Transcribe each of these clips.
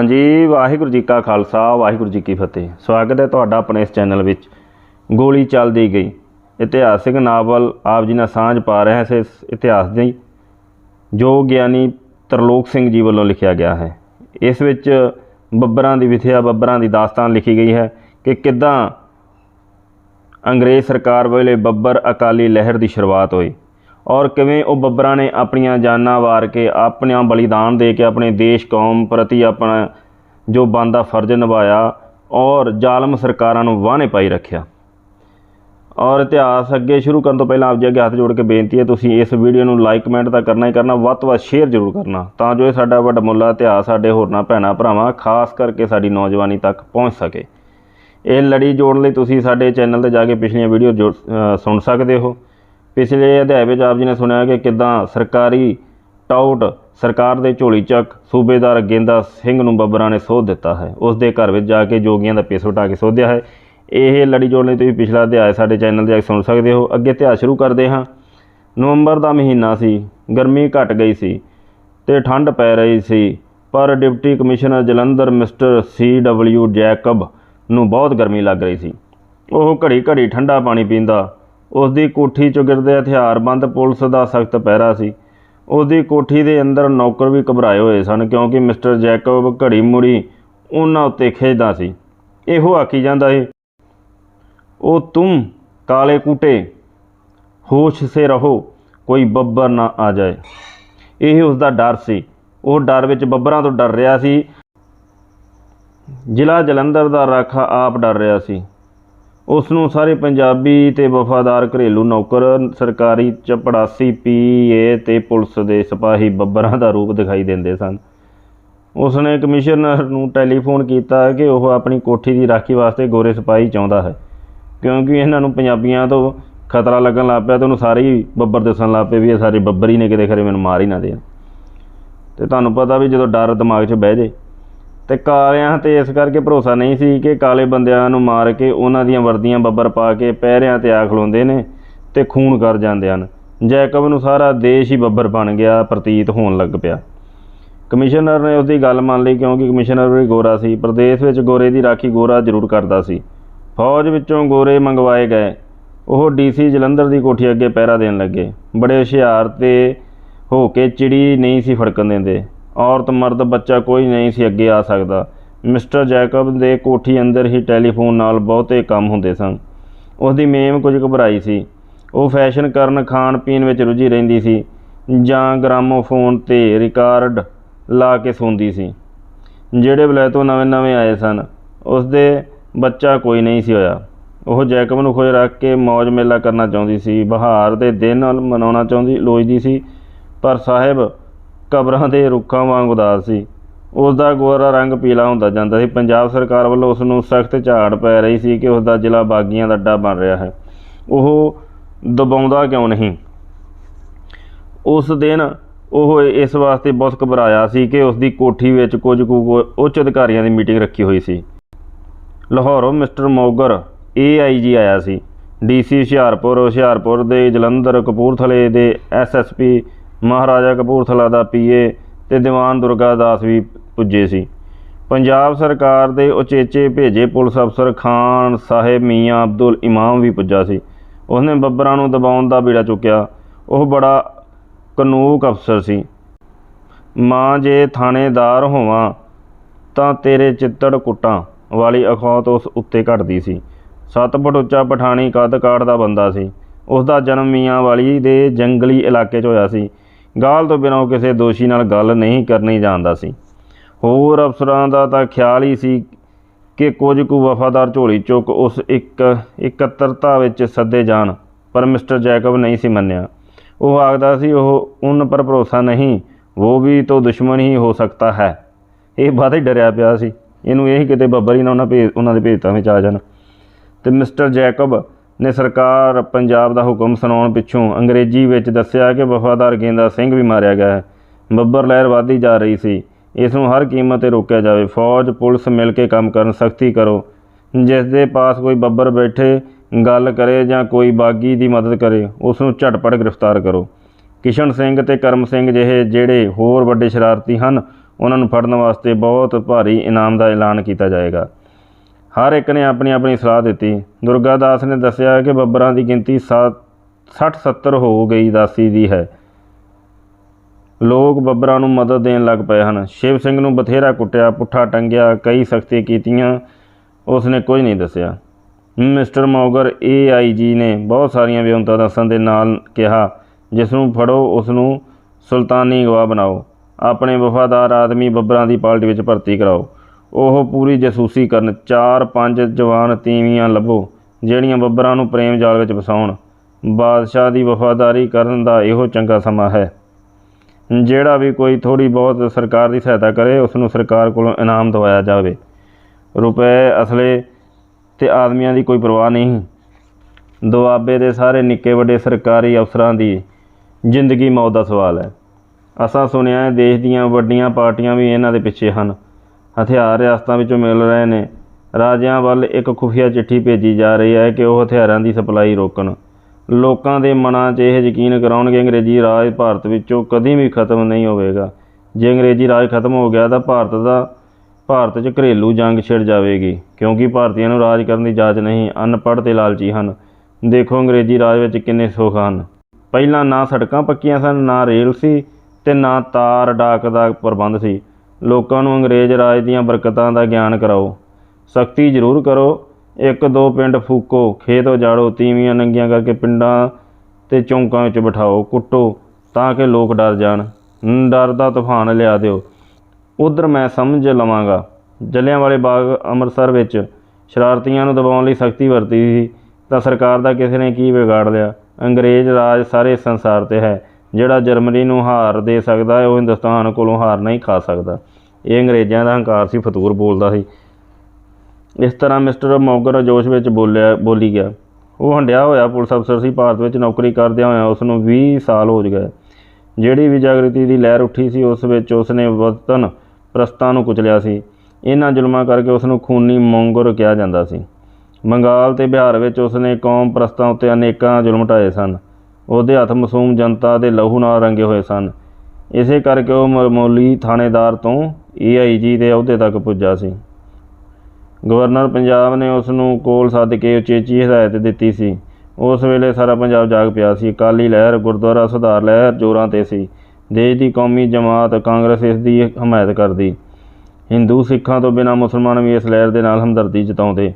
ਹਾਂਜੀ, ਵਾਹਿਗੁਰੂ ਜੀ ਕਾ ਖਾਲਸਾ, ਵਾਹਿਗੁਰੂ ਜੀ ਕੀ ਫਤਿਹ। ਸਵਾਗਤ ਹੈ ਤੁਹਾਡਾ ਆਪਣੇ ਇਸ ਚੈਨਲ ਵਿੱਚ। ਗੋਲੀ ਚੱਲਦੀ ਗਈ। ਇਤਿਹਾਸਿਕ ਨਾਵਲ ਆਪ ਜੀ ਨਾਲ ਸਾਂਝ ਪਾ ਰਿਹਾ ਹੈ ਇਸ ਇਤਿਹਾਸ ਦੀ, ਜੋ ਗਿਆਨੀ ਤਰਲੋਕ ਸਿੰਘ ਜੀ ਵੱਲੋਂ ਲਿਖਿਆ ਗਿਆ ਹੈ। ਇਸ ਵਿੱਚ ਬੱਬਰਾਂ ਦੀ ਵਿਥਿਆ, ਬੱਬਰਾਂ ਦੀ ਦਾਸਤਾਨ ਲਿਖੀ ਗਈ ਹੈ ਕਿ ਕਿੱਦਾਂ ਅੰਗਰੇਜ਼ ਸਰਕਾਰ ਵੇਲੇ ਬੱਬਰ ਅਕਾਲੀ ਲਹਿਰ ਦੀ ਸ਼ੁਰੂਆਤ ਹੋਈ। ਔਰ ਕਿਵੇਂ ਉਹ ਬੱਬਰਾਂ ਨੇ ਆਪਣੀਆਂ ਜਾਨਾਂ ਵਾਰ ਕੇ ਆਪਣਾ ਬਲੀਦਾਨ ਦੇ ਕੇ ਆਪਣੇ ਦੇਸ਼ ਕੌਮ ਪ੍ਰਤੀ ਆਪਣਾ ਜੋ ਬੰਦਾ ਫਰਜ਼ ਨਿਭਾਇਆ ਔਰ ਜ਼ਾਲਮ ਸਰਕਾਰਾਂ ਨੂੰ ਵਾਹਨੇ ਪਾਈ ਰੱਖਿਆ। ਔਰ ਇਤਿਹਾਸ ਅੱਗੇ ਸ਼ੁਰੂ ਕਰਨ ਤੋਂ ਪਹਿਲਾਂ ਆਪ ਜੀ ਅੱਗੇ ਹੱਥ ਜੋੜ ਕੇ ਬੇਨਤੀ ਹੈ, ਤੁਸੀਂ ਇਸ ਵੀਡੀਓ ਨੂੰ ਲਾਈਕ ਕਮੈਂਟ ਤਾਂ ਕਰਨਾ ਹੀ ਕਰਨਾ, ਵੱਧ ਤੋਂ ਵੱਧ ਸ਼ੇਅਰ ਜ਼ਰੂਰ ਕਰਨਾ ਤਾਂ ਜੋ ਇਹ ਸਾਡਾ ਵੱਡਮੁੱਲਾ ਇਤਿਹਾਸ ਸਾਡੇ ਹੋਰਨਾਂ ਭੈਣਾਂ ਭਰਾਵਾਂ ਖਾਸ ਕਰਕੇ ਸਾਡੀ ਨੌਜਵਾਨੀ ਤੱਕ ਪਹੁੰਚ ਸਕੇ। ਇਹ ਲੜੀ ਜੋੜਨ ਲਈ ਤੁਸੀਂ ਸਾਡੇ ਚੈਨਲ ਤੇ ਜਾ ਕੇ ਪਿਛਲੀਆਂ ਵੀਡੀਓ ਜੋੜ ਸੁਣ ਸਕਦੇ ਹੋ। ਪਿਛਲੇ ਅਧਿਆਇ ਵਿੱਚ ਆਪ ਜੀ ਨੇ ਸੁਣਿਆ ਕਿ ਕਿੱਦਾਂ ਸਰਕਾਰੀ ਟਾਊਟ ਸਰਕਾਰ ਦੇ ਝੋਲੀ ਚੱਕ ਸੂਬੇਦਾਰ ਗੇਂਦਾ ਸਿੰਘ ਨੂੰ ਬੱਬਰਾਂ ਨੇ ਸੋਧ ਦਿੱਤਾ ਹੈ। ਉਸ ਦੇ ਘਰ ਵਿੱਚ ਜਾ ਕੇ ਜੋਗੀਆਂ ਦਾ ਪੇਸ ਵਟਾ ਕੇ ਸੋਧਿਆ ਹੈ। ਇਹ ਲੜੀ ਜੋੜ ਲਈ ਤੁਸੀਂ ਪਿਛਲਾ ਅਧਿਆਇ ਸਾਡੇ ਚੈਨਲ ਤੇ ਜਾ ਸੁਣ ਸਕਦੇ ਹੋ। ਅੱਗੇ ਇਤਿਹਾਸ ਸ਼ੁਰੂ ਕਰਦੇ ਹਾਂ। ਨਵੰਬਰ ਦਾ ਮਹੀਨਾ ਸੀ। ਗਰਮੀ ਘਟ ਗਈ ਸੀ ਤੇ ਠੰਡ ਪੈ ਰਹੀ ਸੀ। ਪਰ deputy commissioner Jalandhar mister C W Jacob ਨੂੰ ਬਹੁਤ ਗਰਮੀ ਲੱਗ ਰਹੀ ਸੀ। ਉਹ ਘੜੀ ਘੜੀ ਠੰਡਾ ਪਾਣੀ ਪੀਂਦਾ ਉਸ ਦੀ ਕੋਠੀ ਗਿਰਦੇ ਹਥਿਆਰਬੰਦ ਪੁਲਿਸ ਦਾ ਸਖਤ ਪਹਿਰਾ ਸੀ। ਉਸ ਦੀ ਕੋਠੀ ਦੇ ਅੰਦਰ ਨੌਕਰ ਵੀ ਘਬਰਾਏ ਹੋਏ ਸਨ ਕਿਉਂਕਿ ਮਿਸਟਰ ਜੈਕਬ ਘੜੀ ਮੁੜੀ ਉਹਨਾਂ ਉੱਤੇ ਖਿੱਚਦਾ ਸੀ। ਇਹੋ ਆਖੀ ਜਾਂਦਾ ਸੀ ਉਹ ਤੂੰ ਕਾਲੇ ਕੂਟੇ, ਹੋਸ਼ ਸੇ ਰਹੋ, ਕੋਈ ਬੱਬਰ ਨਾ ਆ ਜਾਏ। ਇਹ ਉਸ ਦਾ ਡਰ ਸੀ। ਉਹ ਡਰ ਵਿੱਚ ਬੱਬਰਾਂ ਤੋਂ ਡਰ ਰਿਹਾ ਸੀ। ਜ਼ਿਲ੍ਹਾ ਜਲੰਧਰ ਦਾ ਰਾਖਾ ਆਪ ਡਰ ਰਿਹਾ ਸੀ। ਉਸ ਨੂੰ ਸਾਰੇ ਪੰਜਾਬੀ ਤੇ ਵਫਾਦਾਰ ਘਰੇਲੂ ਨੌਕਰ, ਸਰਕਾਰੀ ਚਪੜਾਸੀ ਪੀਏ ਤੇ ਪੁਲਿਸ ਦੇ ਸਿਪਾਹੀ ਬੱਬਰਾਂ ਦਾ ਰੂਪ ਦਿਖਾਈ ਦਿੰਦੇ ਸਨ। ਉਸ ਨੇ ਕਮਿਸ਼ਨਰ ਨੂੰ ਟੈਲੀਫੋਨ ਕੀਤਾ ਕਿ ਉਹ ਆਪਣੀ ਕੋਠੀ ਦੀ ਰਾਖੀ ਵਾਸਤੇ ਗੋਰੇ ਸਿਪਾਹੀ ਚਾਹੁੰਦਾ ਹੈ, ਕਿਉਂਕਿ ਇਹਨਾਂ ਨੂੰ ਪੰਜਾਬੀਆਂ ਤੋਂ ਖਤਰਾ ਲੱਗਣ ਲੱਗ ਪਿਆ ਤੇ ਉਹਨੂੰ ਸਾਰੇ ਹੀ ਬੱਬਰ ਦਿਸਣ ਲੱਗ ਪਏ ਵੀ ਇਹ ਸਾਰੇ ਬੱਬਰ ਹੀ ਨੇ, ਕਿਤੇ ਖਰੇ ਮੈਨੂੰ ਮਾਰ ਹੀ ਨਾ ਦੇਣ। ਤੇ ਤੁਹਾਨੂੰ ਪਤਾ ਵੀ ਜਦੋਂ ਡਰ ਦਿਮਾਗ 'ਚ ਬਹਿ ਜੇ ਤੇ ਕਾਲਿਆਂ ਤੇ ਇਸ ਕਰਕੇ ਭਰੋਸਾ ਨਹੀਂ ਸੀ ਕਿ ਕਾਲੇ ਬੰਦਿਆਂ ਨੂੰ ਮਾਰ ਕੇ ਉਹਨਾਂ ਦੀਆਂ ਵਰਦੀਆਂ ਬੱਬਰ ਪਾ ਕੇ ਪਹਿਰਿਆਂ ਤੇ ਆ ਖਲੋਂਦੇ ਨੇ ਤੇ ਖੂਨ ਕਰ ਜਾਂਦੇ ਹਨ। ਜੈਕਬ ਨੂੰ ਸਾਰਾ ਦੇਸ਼ ਹੀ ਬੱਬਰ ਬਣ ਗਿਆ, ਪ੍ਰਤੀਤ ਹੋਣ ਲੱਗ ਪਿਆ। ਕਮਿਸ਼ਨਰ ਨੇ ਉਸਦੀ ਗੱਲ ਮੰਨ ਲਈ ਕਿਉਂਕਿ ਕਮਿਸ਼ਨਰ ਵੀ ਗੋਰਾ ਸੀ। ਪ੍ਰਦੇਸ਼ ਵਿੱਚ ਗੋਰੇ ਦੀ ਰਾਖੀ ਗੋਰਾ ਜ਼ਰੂਰ ਕਰਦਾ ਸੀ। ਫੌਜ ਵਿੱਚੋਂ ਗੋਰੇ ਮੰਗਵਾਏ ਗਏ। ਉਹ ਡੀਸੀ ਜਲੰਧਰ ਦੀ ਕੋਠੀ ਅੱਗੇ ਪਹਿਰਾ ਦੇਣ ਲੱਗੇ। ਬੜੇ ਹੁਸ਼ਿਆਰ ਤੇ ਹੋ ਕੇ ਚਿੜੀ ਨਹੀਂ ਸੀ ਫੜਕਣ ਦਿੰਦੇ। ਔਰਤ ਮਰਦ ਬੱਚਾ ਕੋਈ ਨਹੀਂ ਸੀ ਅੱਗੇ ਆ ਸਕਦਾ। ਮਿਸਟਰ ਜੈਕਬ ਦੇ ਕੋਠੀ ਅੰਦਰ ਹੀ ਟੈਲੀਫੋਨ ਨਾਲ ਬਹੁਤੇ ਕੰਮ ਹੁੰਦੇ ਸਨ। ਉਸ ਦੀ ਮੇਮ ਕੁਝ ਘਬਰਾਈ ਸੀ। ਉਹ ਫੈਸ਼ਨ ਕਰਨ, ਖਾਣ ਪੀਣ ਵਿੱਚ ਰੁੱਝੀ ਰਹਿੰਦੀ ਸੀ ਜਾਂ ਗ੍ਰਾਮੋਫੋਨ ਤੇ ਰਿਕਾਰਡ ਲਾ ਕੇ ਸੌਂਦੀ ਸੀ। ਜਿਹੜੇ ਵਲੈਤੋਂ ਨਵੇਂ-ਨਵੇਂ ਆਏ ਸਨ ਉਸ ਦੇ ਬੱਚਾ ਕੋਈ ਨਹੀਂ ਸੀ ਹੋਇਆ। ਉਹ ਜੈਕਬ ਨੂੰ ਖੁਸ਼ ਰੱਖ ਕੇ ਮौज ਮੇਲਾ ਕਰਨਾ ਚਾਹੁੰਦੀ ਸੀ। ਬਹਾਰ ਦੇ ਦਿਨ ਮਨਾਉਣਾ ਚਾਹੁੰਦੀ, ਲੋਚਦੀ ਸੀ। ਪਰ ਸਾਹਿਬ ਕਬਰਾਂ ਦੇ ਰੁੱਖਾਂ ਵਾਂਗ ਉਦਾਸ ਸੀ। ਉਸ ਦਾ ਗੋਰਾ ਰੰਗ ਪੀਲਾ ਹੁੰਦਾ ਜਾਂਦਾ ਸੀ। ਪੰਜਾਬ ਸਰਕਾਰ ਵੱਲੋਂ ਉਸ ਨੂੰ ਸਖਤ ਝਾੜ ਪੈ ਰਹੀ ਸੀ ਕਿ ਉਸ ਦਾ ਜ਼ਿਲ੍ਹਾ ਬਾਗੀਆਂ ਦਾ ਅੱਡਾ ਬਣ ਰਿਹਾ ਹੈ। ਉਹ ਦਬਾਉਂਦਾ ਕਿਉਂ ਨਹੀਂ? ਉਸ ਦਿਨ ਉਹ ਇਸ ਵਾਸਤੇ ਬਹੁਤ ਘਬਰਾਇਆ ਸੀ ਕਿ ਉਸ ਦੀ ਕੋਠੀ ਵਿੱਚ ਕੁਝ ਕੁ ਉੱਚ ਅਧਿਕਾਰੀਆਂ ਦੀ ਮੀਟਿੰਗ ਰੱਖੀ ਹੋਈ ਸੀ। ਲਾਹੌਰੋਂ ਮਿਸਟਰ ਮੋਗਰ ਏਆਈਜੀ ਆਇਆ ਸੀ। ਡੀਸੀ ਹੁਸ਼ਿਆਰਪੁਰ ਹੁਸ਼ਿਆਰਪੁਰ ਦੇ ਜਲੰਧਰ ਕਪੂਰਥਲੇ ਦੇ ਐਸਐਸਪੀ ਮਹਾਰਾਜਾ ਕਪੂਰਥਲਾ ਦਾ ਪੀਏ ਤੇ ਦੀਵਾਨ ਦੁਰਗਾ ਦਾਸ ਵੀ ਪੁੱਜੇ ਸੀ। ਪੰਜਾਬ ਸਰਕਾਰ ਦੇ ਉਚੇਚੇ ਭੇਜੇ ਪੁਲਿਸ ਅਫਸਰ ਖਾਨ ਸਾਹਿਬ ਮੀਆਂ ਅਬਦੁਲ ਇਮਾਮ ਵੀ ਪੁੱਜਾ ਸੀ। ਉਸਨੇ ਬੱਬਰਾਂ ਨੂੰ ਦਬਾਉਣ ਦਾ ਬੀੜਾ ਚੁੱਕਿਆ। ਉਹ ਬੜਾ ਕਨੂਕ ਅਫਸਰ ਸੀ। ਮਾਂ ਜੇ ਥਾਣੇਦਾਰ ਹੋਵਾਂ ਤਾਂ ਤੇਰੇ ਚਿੱਤੜ ਕੁੱਟਾਂ ਵਾਲੀ ਅਖੌਤ ਉਸ ਉੱਤੇ ਘਟਦੀ ਸੀ। ਸੱਤ ਫੁੱਟ ਉੱਚਾ ਪਠਾਣੀ ਕੱਦ ਕਾਠ ਦਾ ਬੰਦਾ ਸੀ। ਉਸ ਦਾ ਜਨਮ ਮੀਆਂ ਵਾਲੀ ਦੇ ਜੰਗਲੀ ਇਲਾਕੇ 'ਚ ਹੋਇਆ ਸੀ। ਗਾਲ ਤੋਂ ਬਿਨਾਂ ਉਹ ਕਿਸੇ ਦੋਸ਼ੀ ਨਾਲ ਗੱਲ ਨਹੀਂ ਕਰਨੀ ਜਾਣਦਾ ਸੀ। ਹੋਰ ਅਫਸਰਾਂ ਦਾ ਤਾਂ ਖਿਆਲ ਹੀ ਸੀ ਕਿ ਕੁਝ ਕੁ ਵਫਾਦਾਰ ਝੋਲੀ ਚੁੱਕ ਉਸ ਇੱਕ ਇਕੱਤਰਤਾ ਵਿੱਚ ਸੱਦੇ ਜਾਣ, ਪਰ ਮਿਸਟਰ ਜੈਕਬ ਨਹੀਂ ਸੀ ਮੰਨਿਆ। ਉਹ ਆਖਦਾ ਸੀ, ਉਹ ਉਨ ਪਰ ਭਰੋਸਾ ਨਹੀਂ ਉਹ ਵੀ ਤੋਂ ਦੁਸ਼ਮਣ ਹੀ ਹੋ ਸਕਦਾ ਹੈ। ਇਹ ਬਾਤ ਹੀ ਡਰਿਆ ਪਿਆ ਸੀ। ਇਹਨੂੰ ਇਹ ਕਿਤੇ ਬੱਬਰ ਹੀ ਨਾ ਉਹਨਾਂ ਭੇਜ, ਉਹਨਾਂ ਦੇ ਭੇਤਾਂ ਵਿੱਚ ਆ ਜਾਣ। ਤੇ ਮਿਸਟਰ ਜੈਕਬ ਨੇ ਸਰਕਾਰ ਪੰਜਾਬ ਦਾ ਹੁਕਮ ਸੁਣਾਉਣ ਪਿੱਛੋਂ ਅੰਗਰੇਜ਼ੀ ਵਿੱਚ ਦੱਸਿਆ ਕਿ ਵਫਾਦਾਰ ਗੇਂਦਾ ਸਿੰਘ ਵੀ ਮਾਰਿਆ ਗਿਆ ਹੈ। ਬੱਬਰ ਲਹਿਰ ਵਧਦੀ ਜਾ ਰਹੀ ਸੀ। ਇਸ ਨੂੰ ਹਰ ਕੀਮਤ ਤੇ ਰੋਕਿਆ ਜਾਵੇ। ਫੌਜ, ਪੁਲਿਸ ਮਿਲ ਕੇ ਕੰਮ ਕਰਨ ਸਖਤੀ ਕਰੋ। ਜਿਸ ਦੇ ਪਾਸ ਕੋਈ ਬੱਬਰ ਬੈਠੇ, ਗੱਲ ਕਰੇ ਜਾਂ ਕੋਈ ਬਾਗੀ ਦੀ ਮਦਦ ਕਰੇ, ਉਸ ਨੂੰ ਝਟਪਟ ਗ੍ਰਿਫਤਾਰ ਕਰੋ। ਕਿਸ਼ਨ ਸਿੰਘ ਤੇ ਕਰਮ ਸਿੰਘ ਜਿਹੇ ਜਿਹੜੇ ਹੋਰ ਵੱਡੇ ਸ਼ਰਾਰਤੀ ਹਨ, ਉਹਨਾਂ ਨੂੰ ਫੜਨ ਵਾਸਤੇ ਬਹੁਤ ਭਾਰੀ ਇਨਾਮ ਦਾ ਐਲਾਨ ਕੀਤਾ ਜਾਏਗਾ। ਹਰ ਇੱਕ ਨੇ ਆਪਣੀ ਆਪਣੀ ਸਲਾਹ ਦਿੱਤੀ। ਦੁਰਗਾ ਦਾਸ ਨੇ ਦੱਸਿਆ ਕਿ ਬੱਬਰਾਂ ਦੀ ਗਿਣਤੀ 60 70 ਹੋ ਗਈ ਦਾਸੀ ਦੀ ਹੈ। ਲੋਕ ਬੱਬਰਾਂ ਨੂੰ ਮਦਦ ਦੇਣ ਲੱਗ ਪਏ ਹਨ। ਸ਼ਿਵ ਸਿੰਘ ਨੂੰ ਬਥੇਰਾ ਕੁੱਟਿਆ, ਪੁੱਠਾ ਟੰਗਿਆ, ਕਈ ਸਖਤੀ ਕੀਤੀਆਂ ਉਸ ਨੇ ਕੁਝ ਨਹੀਂ ਦੱਸਿਆ। ਮਿਸਟਰ ਮੌਗਰ ਏਆਈਜੀ ਨੇ ਬਹੁਤ ਸਾਰੀਆਂ ਵਿਉਂਤਾਂ ਦਾਸਾਂ ਦੇ ਨਾਲ ਕਿਹਾ, ਜਿਸ ਨੂੰ ਫੜੋ, ਉਸ ਨੂੰ ਸੁਲਤਾਨੀ ਗਵਾਹ ਬਣਾਓ। ਆਪਣੇ ਵਫਾਦਾਰ ਆਦਮੀ ਬੱਬਰਾਂ ਦੀ ਪਾਰਟੀ ਵਿੱਚ ਭਰਤੀ ਕਰਾਓ। ਉਹ ਪੂਰੀ ਜਸੂਸੀ ਕਰਨ, ਚਾਰ ਪੰਜ ਜਵਾਨ ਤੀਵੀਆਂ ਲੱਭੋ, ਜਿਹੜੀਆਂ ਬੱਬਰਾਂ ਨੂੰ ਪ੍ਰੇਮ ਜਾਲ ਵਿੱਚ ਫਸਾਉਣ ਬਾਦਸ਼ਾਹ ਦੀ ਵਫਾਦਾਰੀ ਕਰਨ ਦਾ ਇਹੋ ਚੰਗਾ ਸਮਾਂ ਹੈ। ਜਿਹੜਾ ਵੀ ਕੋਈ ਥੋੜੀ ਬਹੁਤ ਸਰਕਾਰ ਦੀ ਸਹਾਇਤਾ ਕਰੇ ਉਸ ਨੂੰ ਸਰਕਾਰ ਕੋਲੋਂ ਇਨਾਮ ਦਿਵਾਇਆ ਜਾਵੇ। ਰੁਪਏ ਅਸਲੇ ਤੇ ਆਦਮੀਆਂ ਦੀ ਕੋਈ ਪਰਵਾਹ ਨਹੀਂ। ਦੁਆਬੇ ਦੇ ਸਾਰੇ ਨਿੱਕੇ ਵੱਡੇ ਸਰਕਾਰੀ ਅਫਸਰਾਂ ਦੀ ਜ਼ਿੰਦਗੀ ਮੌਤ ਦਾ ਸਵਾਲ ਹੈ। ਅਸਾਂ ਸੁਣਿਆ ਹੈ, ਦੇਸ਼ ਦੀਆਂ ਵੱਡੀਆਂ ਪਾਰਟੀਆਂ ਵੀ ਇਹਨਾਂ ਦੇ ਪਿੱਛੇ ਹਨ। ਹਥਿਆਰ ਰਿਆਸਤਾਂ ਵਿੱਚੋਂ ਮਿਲ ਰਹੇ ਨੇ। ਰਾਜਿਆਂ ਵੱਲ ਇੱਕ ਖੁਫੀਆ ਚਿੱਠੀ ਭੇਜੀ ਜਾ ਰਹੀ ਹੈ ਕਿ ਉਹ ਹਥਿਆਰਾਂ ਦੀ ਸਪਲਾਈ ਰੋਕਣ। ਲੋਕਾਂ ਦੇ ਮਨਾਂ 'ਚ ਇਹ ਯਕੀਨ ਕਰਾਉਣਗੇ, ਅੰਗਰੇਜ਼ੀ ਰਾਜ ਭਾਰਤ ਵਿੱਚੋਂ ਕਦੀ ਵੀ ਖਤਮ ਨਹੀਂ ਹੋਵੇਗਾ। ਜੇ ਅੰਗਰੇਜ਼ੀ ਰਾਜ ਖਤਮ ਹੋ ਗਿਆ ਤਾਂ ਭਾਰਤ ਦਾ, ਭਾਰਤ 'ਚ ਘਰੇਲੂ ਜੰਗ ਛਿੜ ਜਾਵੇਗੀ, ਕਿਉਂਕਿ ਭਾਰਤੀਆਂ ਨੂੰ ਰਾਜ ਕਰਨ ਦੀ ਜਾਚ ਨਹੀਂ, ਅਨਪੜ੍ਹ ਤੇ ਲਾਲਚੀ ਹਨ। ਦੇਖੋ ਅੰਗਰੇਜ਼ੀ ਰਾਜ ਵਿੱਚ ਕਿੰਨੇ ਸੁੱਖ ਹਨ। ਪਹਿਲਾਂ ਨਾ ਸੜਕਾਂ ਪੱਕੀਆਂ ਸਨ, ਨਾ ਰੇਲ ਸੀ ਤੇ ਨਾ ਤਾਰ ਡਾਕ ਦਾ ਪ੍ਰਬੰਧ ਸੀ। ਲੋਕਾਂ ਨੂੰ ਅੰਗਰੇਜ਼ ਰਾਜ ਦੀਆਂ ਬਰਕਤਾਂ ਦਾ ਗਿਆਨ ਕਰਾਓ। ਸਖਤੀ ਜ਼ਰੂਰ ਕਰੋ। ਇੱਕ ਦੋ ਪਿੰਡ ਫੂਕੋ, ਖੇਤ ਉਜਾੜੋ, ਤੀਵੀਆਂ ਨੰਗੀਆਂ ਕਰਕੇ ਪਿੰਡਾਂ ਤੇ ਚੌਂਕਾਂ ਵਿੱਚ ਬਿਠਾਓ, ਕੁੱਟੋ ਤਾਂ ਕਿ ਲੋਕ ਡਰ ਜਾਣ। ਡਰ ਦਾ ਤੂਫਾਨ ਲਿਆ ਦਿਓ। ਉਧਰ ਮੈਂ ਸਮਝ ਲਵਾਂਗਾ। ਜਲਿਆਂਵਾਲੇ ਬਾਗ ਅੰਮ੍ਰਿਤਸਰ ਵਿੱਚ ਸ਼ਰਾਰਤੀਆਂ ਨੂੰ ਦਬਾਉਣ ਲਈ ਸਖਤੀ ਵਰਤੀ ਸੀ ਤਾਂ ਸਰਕਾਰ ਦਾ ਕਿਸੇ ਨੇ ਕੀ ਵਿਗਾੜ ਲਿਆ? ਅੰਗਰੇਜ਼ ਰਾਜ ਸਾਰੇ ਸੰਸਾਰ ਤੇ ਹੈ। ਜਿਹੜਾ ਜਰਮਨੀ ਨੂੰ ਹਾਰ ਦੇ ਸਕਦਾ ਹੈ, ਉਹ ਹਿੰਦੁਸਤਾਨ ਕੋਲੋਂ ਹਾਰ ਨਹੀਂ ਖਾ ਸਕਦਾ। ਇਹ ਅੰਗਰੇਜ਼ਾਂ ਦਾ ਹੰਕਾਰ ਸੀ, ਫਤੂਰ ਬੋਲਦਾ ਸੀ। ਇਸ ਤਰ੍ਹਾਂ ਮਿਸਟਰ ਮੌਗਰ ਜੋਸ਼ ਵਿੱਚ ਬੋਲਿਆ, ਬੋਲੀ ਗਿਆ। ਉਹ ਹੰਡਿਆ ਹੋਇਆ ਪੁਲਿਸ ਅਫਸਰ ਸੀ, ਭਾਰਤ ਵਿੱਚ ਨੌਕਰੀ ਕਰਦਿਆਂ ਹੋਇਆ ਉਸ ਨੂੰ 20 ਸਾਲ ਹੋ ਗਏ ਜਿਹੜੀ ਵੀ ਜਾਗ੍ਰਿਤੀ ਦੀ ਲਹਿਰ ਉੱਠੀ ਸੀ, ਉਸ ਵਿੱਚ ਉਸ ਨੇ ਵਤਨ ਪ੍ਰਸਤਾਂ ਨੂੰ ਕੁਚਲਿਆ ਸੀ। ਇਹਨਾਂ ਜ਼ੁਲਮਾਂ ਕਰਕੇ ਉਸ ਨੂੰ ਖੂਨੀ ਮੌਂਗਰ ਕਿਹਾ ਜਾਂਦਾ ਸੀ। ਬੰਗਾਲ ਤੇ ਬਿਹਾਰ ਵਿੱਚ ਉਸ ਨੇ ਕੌਮ ਪ੍ਰਸਤਾਂ ਉੱਤੇ ਅਨੇਕਾਂ ਜ਼ੁਲਮ ਢਾਏ ਸਨ। ਉਹਦੇ ਹੱਥ ਮਾਸੂਮ ਜਨਤਾ ਦੇ ਲਹੂ ਨਾਲ ਰੰਗੇ ਹੋਏ ਸਨ। ਇਸੇ ਕਰਕੇ ਉਹ ਮਾਮੂਲੀ ਥਾਣੇਦਾਰ ਤੋਂ ਏਆਈਜੀ ਦੇ ਅਹੁਦੇ ਤੱਕ ਪੁੱਜਾ ਸੀ। ਗਵਰਨਰ ਪੰਜਾਬ ਨੇ ਉਸ ਨੂੰ ਕੋਲ ਸੱਦ ਕੇ ਉਚੇਚੀ ਹਦਾਇਤ ਦਿੱਤੀ ਸੀ। ਉਸ ਵੇਲੇ ਸਾਰਾ ਪੰਜਾਬ ਜਾਗ ਪਿਆ ਸੀ। ਅਕਾਲੀ ਲਹਿਰ, ਗੁਰਦੁਆਰਾ ਸੁਧਾਰ ਲਹਿਰ ਜ਼ੋਰਾਂ ਤੇ ਸੀ। ਦੇਸ਼ ਦੀ ਕੌਮੀ ਜਮਾਤ ਕਾਂਗਰਸ ਇਸ ਦੀ ਹਮਾਇਤ ਕਰਦੀ। ਹਿੰਦੂ ਸਿੱਖਾਂ ਤੋਂ ਬਿਨਾਂ ਮੁਸਲਮਾਨ ਵੀ ਇਸ ਲਹਿਰ ਦੇ ਨਾਲ ਹਮਦਰਦੀ ਜਤਾਉਂਦੇ